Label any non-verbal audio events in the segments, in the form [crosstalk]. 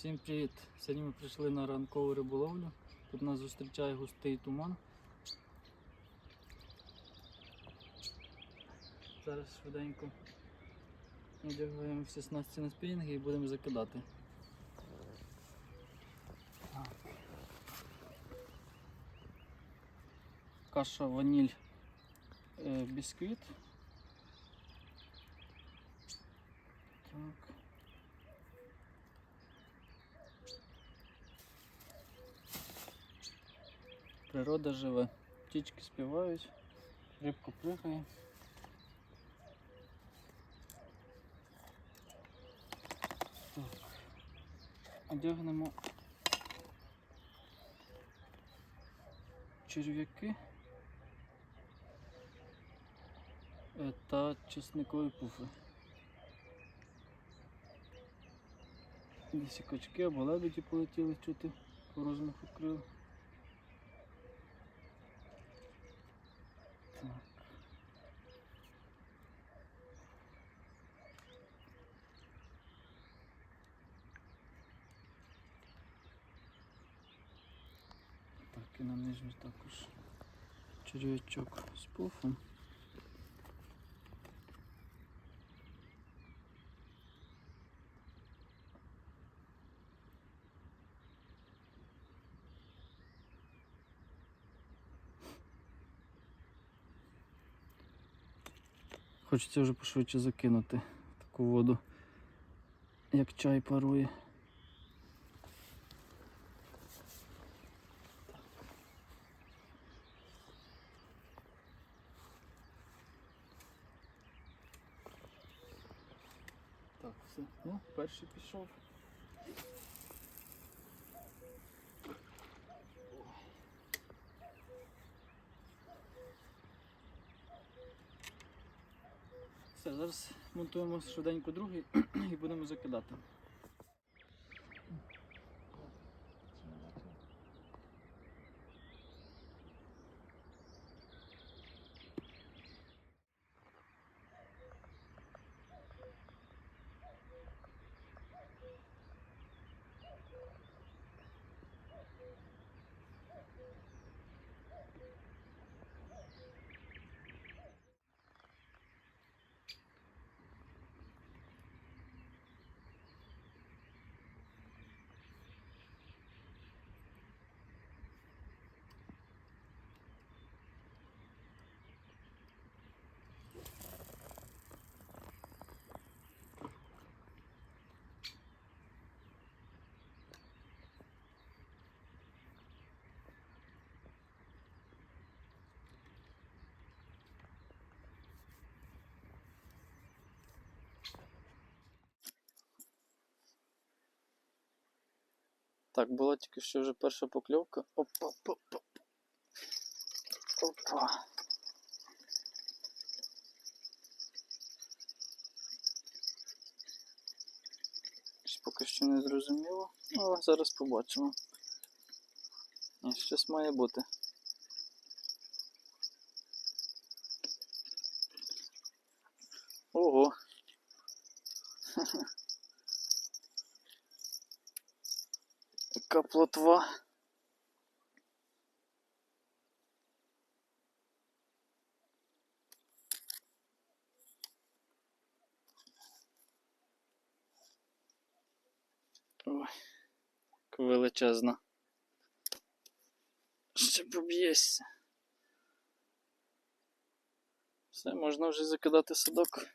Всім привіт! Сьогодні ми прийшли на ранкову риболовлю. Тут нас зустрічає густий туман. Зараз швиденько надягаємо всі снасті на спінінги і будемо закидати. Каша ваніль е, бісквіт. Так. Природа живе. Птічки співають, рибка пригає. Одягнемо черв'яки е, та чесникові пуфи. Десь качки або лебеді полетіли чути по розмаху крил. Так. Так, і також черв'ячок з пуфом. Хочеться вже пошвидше закинути таку воду, як чай парує. Так, все. Ну, перший пішов. Все, зараз монтуємо швиденько другий [clears throat] і будемо закидати. Так, була тільки що вже перша покльовка. Опа, опа, опа. Опа. Поки що не зрозуміло, але зараз побачимо. Щось має бути. Яка плотва. Ой, величезна. Ще поб'єшся. Все, можна вже закидати садок.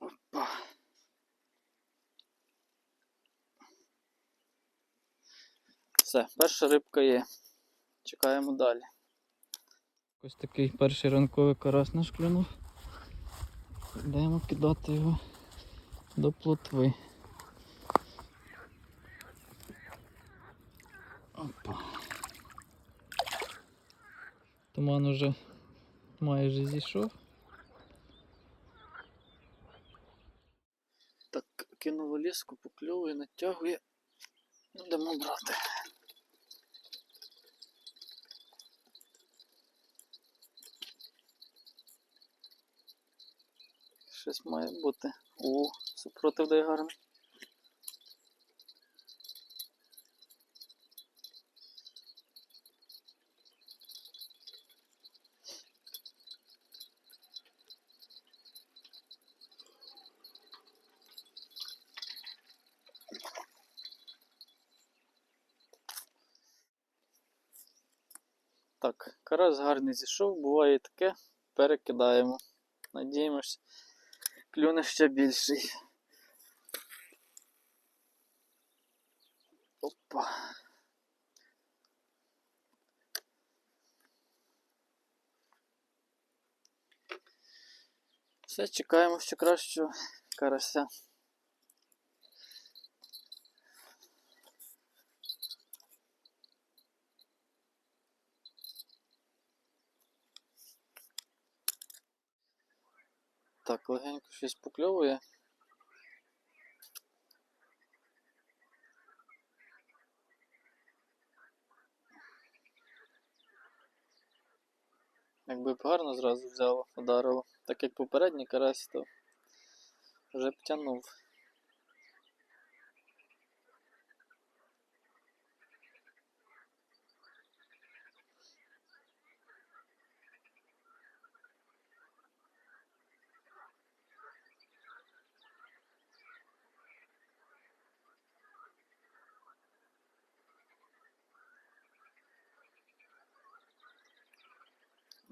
Опа. Все, перша рибка є. Чекаємо далі. Ось такий перший ранковий карась наш клюнув. Йдемо кидати його до плотви. Опа. Туман уже майже зійшов. Так, Кинув ліску, покльовує, натягує. Будемо брати. Щось має бути. О, супротив дає гарний. Так, карась гарний зійшов, буває таке, перекидаємо. Надіємось, клюне ще більший. Опа. Все, чекаємо ще кращого карася. Так, легенько щось покльовує. Якби б гарно зразу взяло, ударило. Так як попередній карась, то вже б тягнув.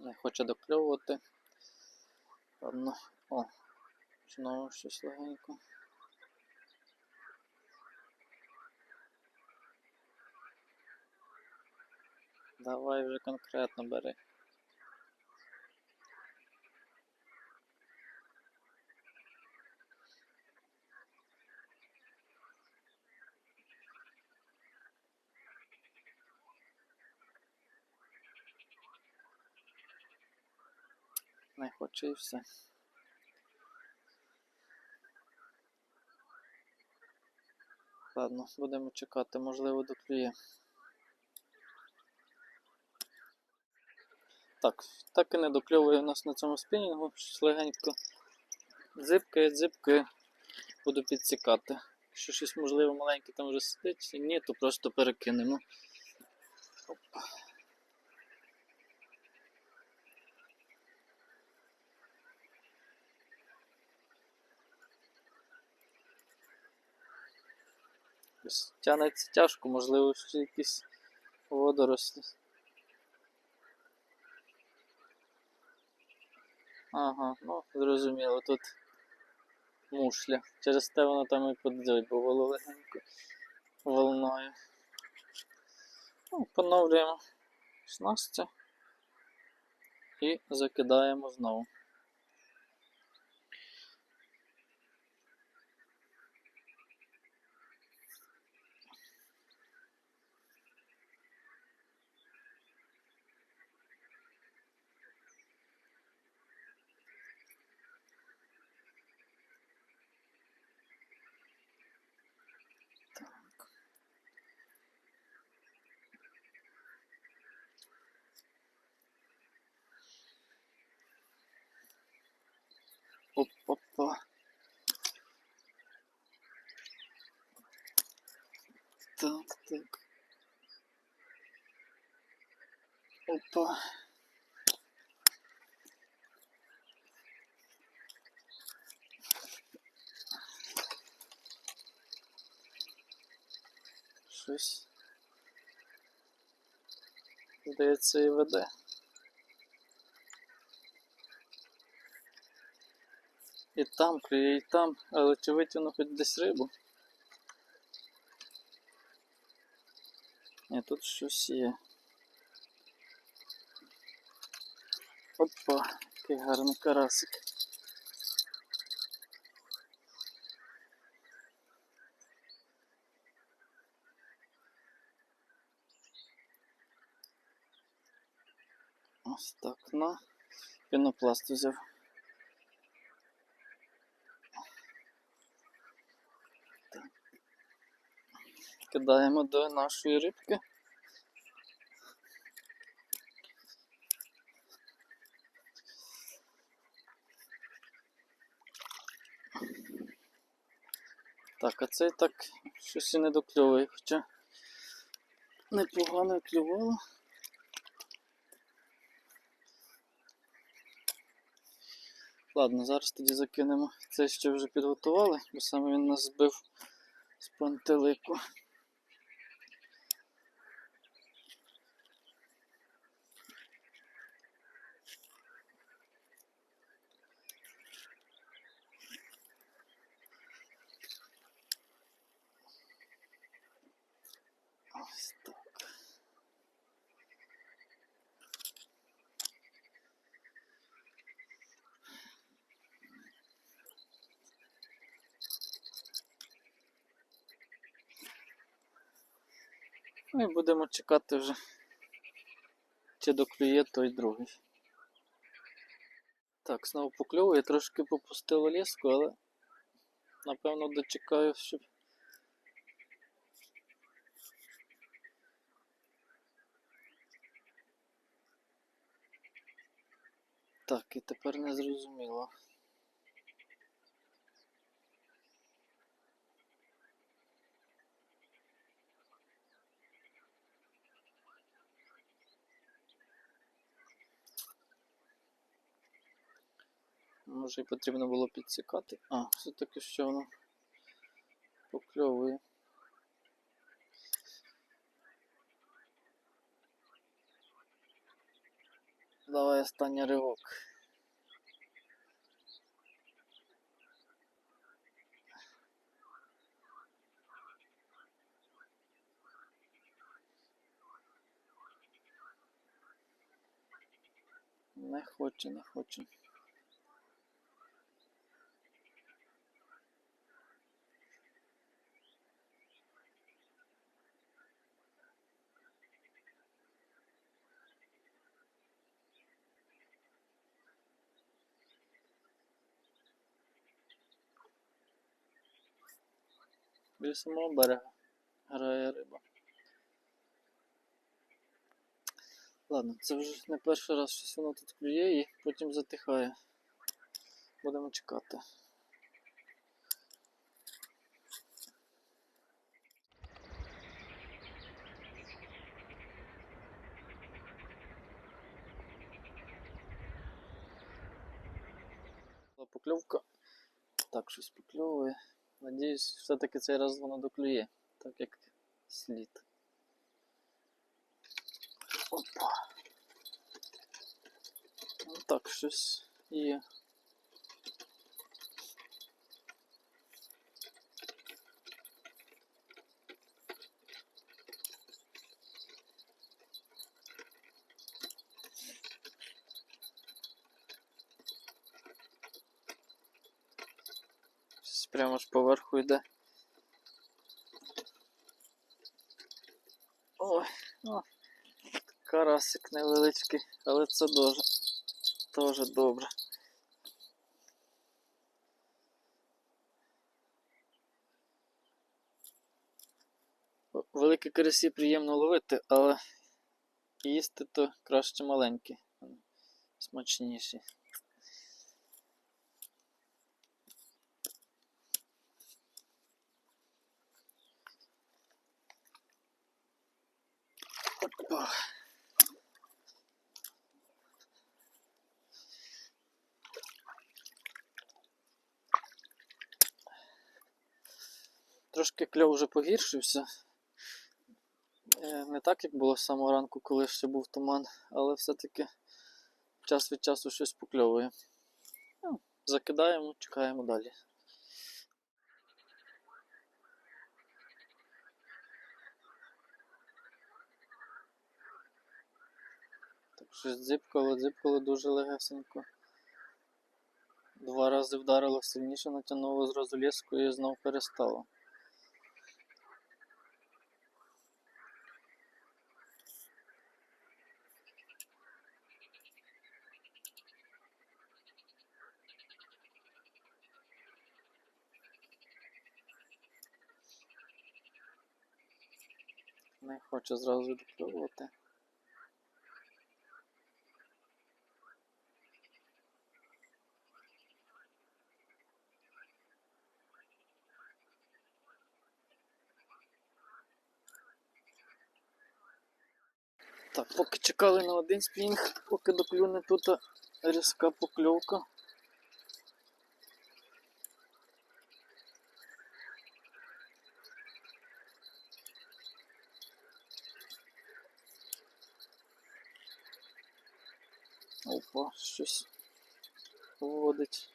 Не хоче докльовувати. Ладно. О, знову щось легенько. Давай вже конкретно бери. Не хоче і все. Ладно, будемо чекати, можливо, доклює. Так, так і не докльовує у нас на цьому спінінгу. Легенько дзипкає, дзипкає, буду підсікати. Якщо щось можливо маленьке там вже сидить, ні, то просто перекинемо. Опа. Ось Тянеться тяжко, можливо, ще якісь водорослі. Ага, ну зрозуміло, тут мушля. Через те воно там і подзьобувало легенько волною. Ну, поновлюємо снастя і закидаємо знову. Так, так. Опа. Щось. Здається, і веде. І там і там, але чи витягну хоч десь рибу? Тут щось є. Опа, який гарний карасик. Ось так, на пінопласт взяв. закидаємо до нашої рибки. Так, а цей так щось і не докльовує, хоча непогано клювало. Ладно, зараз тоді закинемо цей, що вже підготували, бо саме він нас збив з пантелику. Ну і будемо чекати вже, чи доклює той другий. Так, знову покльовує, трошки попустило ліску, але напевно дочекаю, щоб. Так, і тепер не зрозуміло. Може і потрібно було підсікати. А, все-таки що воно покльовує. Давай останній ривок. Не хоче, не хоче. Біля самого берега грає риба. Ладно, це вже не перший раз щось воно тут клює і потім затихає. Будемо чекати. Покльовка. Так, щось покльовує. Надіюсь, все-таки цей раз воно доклює, так як слід. Опа. Ну так, щось є. Щось прямо ж поверху йде. Ой, о, карасик невеличкий, але це дуже, дуже добре. Великі карасі приємно ловити, але їсти то краще маленькі, смачніші. Трошки кльов вже погіршився. Е, Не так, як було з самого ранку, коли ще був туман, але все-таки час від часу щось покльовує. Ну, Закидаємо, чекаємо далі. Так щось дзипкало, дзипкало дуже легесенько. Два рази вдарило сильніше, натягнуло зразу леску і знов перестало. Не хоче зразу доклювати. Поки чекали на один спінг, поки доклюне тут різка покльовка. Опа, щось водить.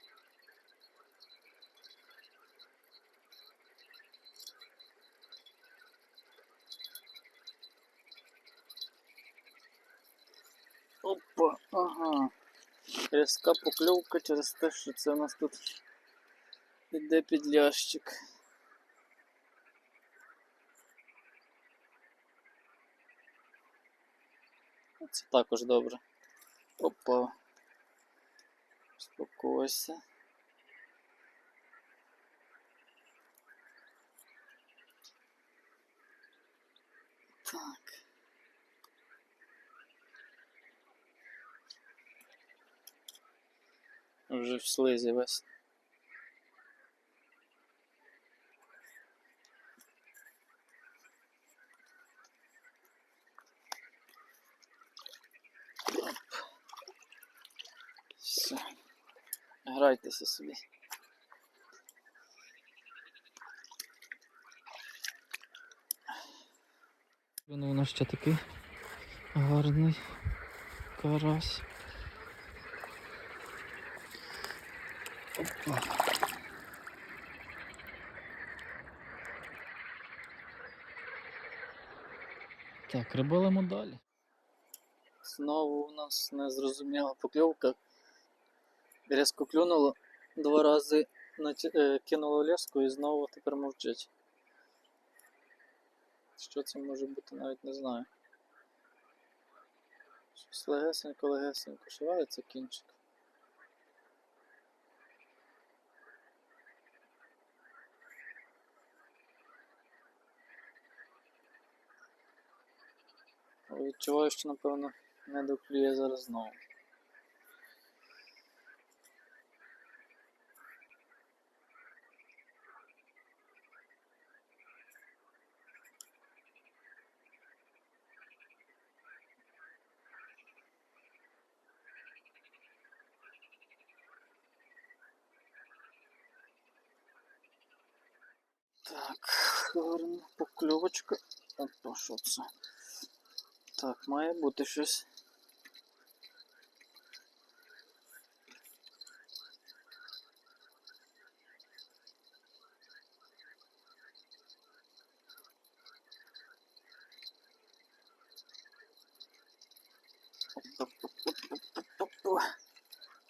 Опа, ага. Різка покльовка через те, що це у нас тут іде підлящик. Це також добре. Опа. Успокойся. Вже в слизі весь. Грайтеся собі. Він у нас ще такий гарний карась. Так, рибалимо далі. Знову у нас незрозуміла покльовка. Різко клюнуло, два рази е, кинуло леску і знову тепер мовчить. Що це може бути, навіть не знаю. Щось легесенько, легесенько шивається кінчик. Але Відчуваю, що напевно не доклює зараз знову. Так. Опа, що це? Так, має бути щось.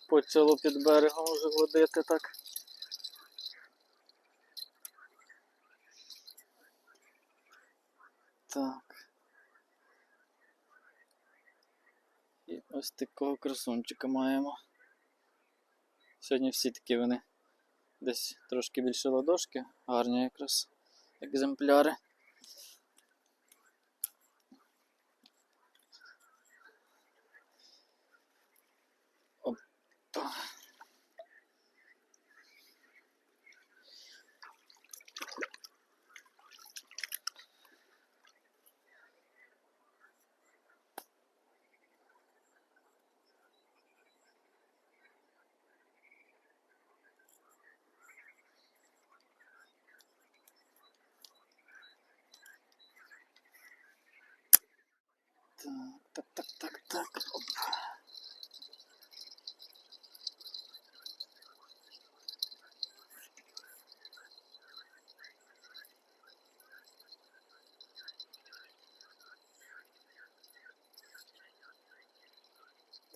Почало під берегом вже водити. Так. І ось такого красунчика маємо. Сьогодні всі такі вони десь трошки більше ладошки, гарні якраз екземпляри. Опа. Так, так, так, так, так. Оп.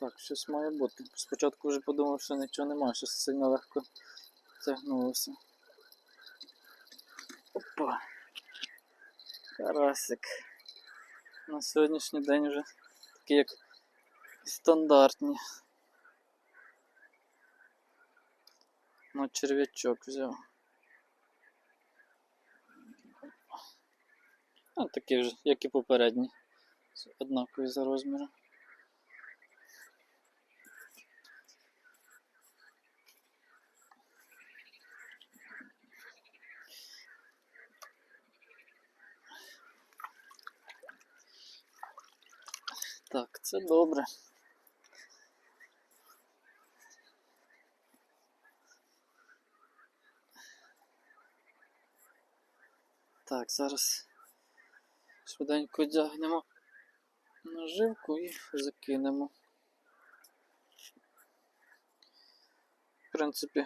Так, щось має бути. Спочатку вже подумав, що нічого нема, щось сильно легко тягнулося. Опа. Карасик. На сьогоднішній день вже такі як стандартні. Ну, черв'ячок взяв. Ну, такі ж, як і попередні. Однакові за розміром. Так, це добре. Так, зараз швиденько одягнемо наживку і закинемо. В принципі,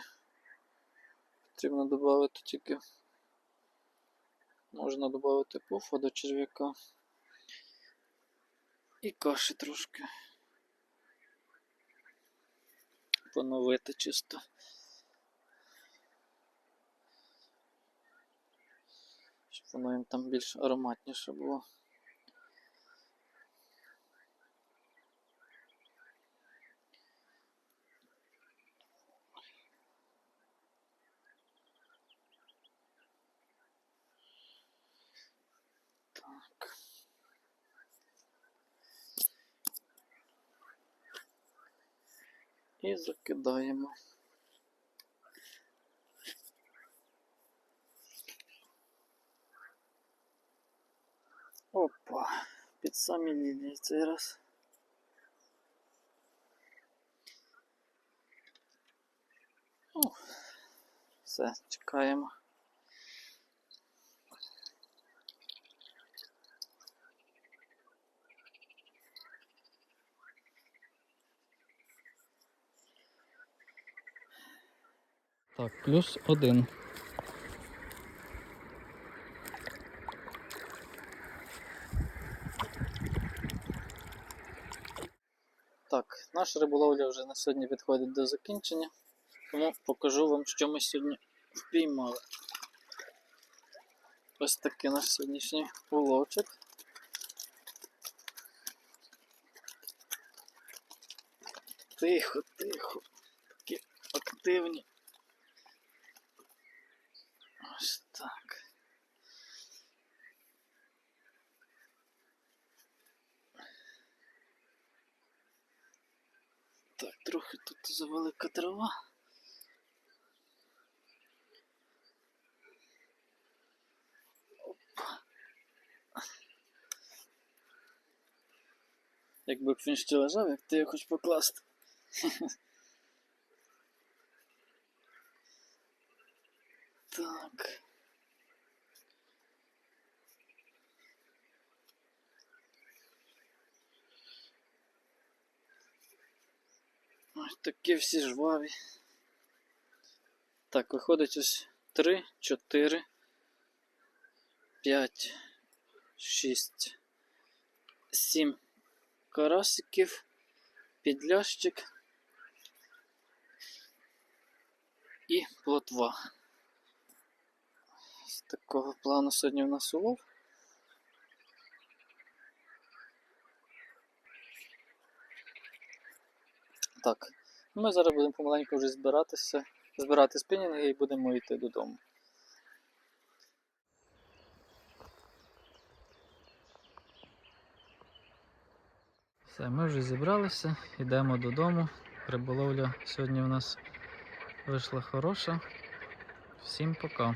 потрібно додати тільки можна додати пуфа до черв'яка і каші трошки. Поновити чисто. Щоб воно їм там більш ароматніше було. І закидаємо. Опа, під самі лінії цей раз. О, все, чекаємо. Так, плюс один. Так, наша риболовля вже на сьогодні підходить до закінчення, тому покажу вам, що ми сьогодні впіймали. Ось такий наш сьогоднішній уловчик. Тихо, тихо, такі активні. Ось так. Так, трохи тут завелика трава. Опа. Якби він ще лежав, як ти його хоч покласти. [laughs] Так. Ось такі всі жваві. Так, виходить ось 3, 4, 5, 6, 7 карасиків, підлящик і плотва. З такого плану сьогодні у нас улов. Так, ми зараз будемо помаленьку вже збиратися, збирати спінінги і будемо йти додому. Все, ми вже зібралися, йдемо додому. Риболовля сьогодні у нас вийшла хороша. Всім пока.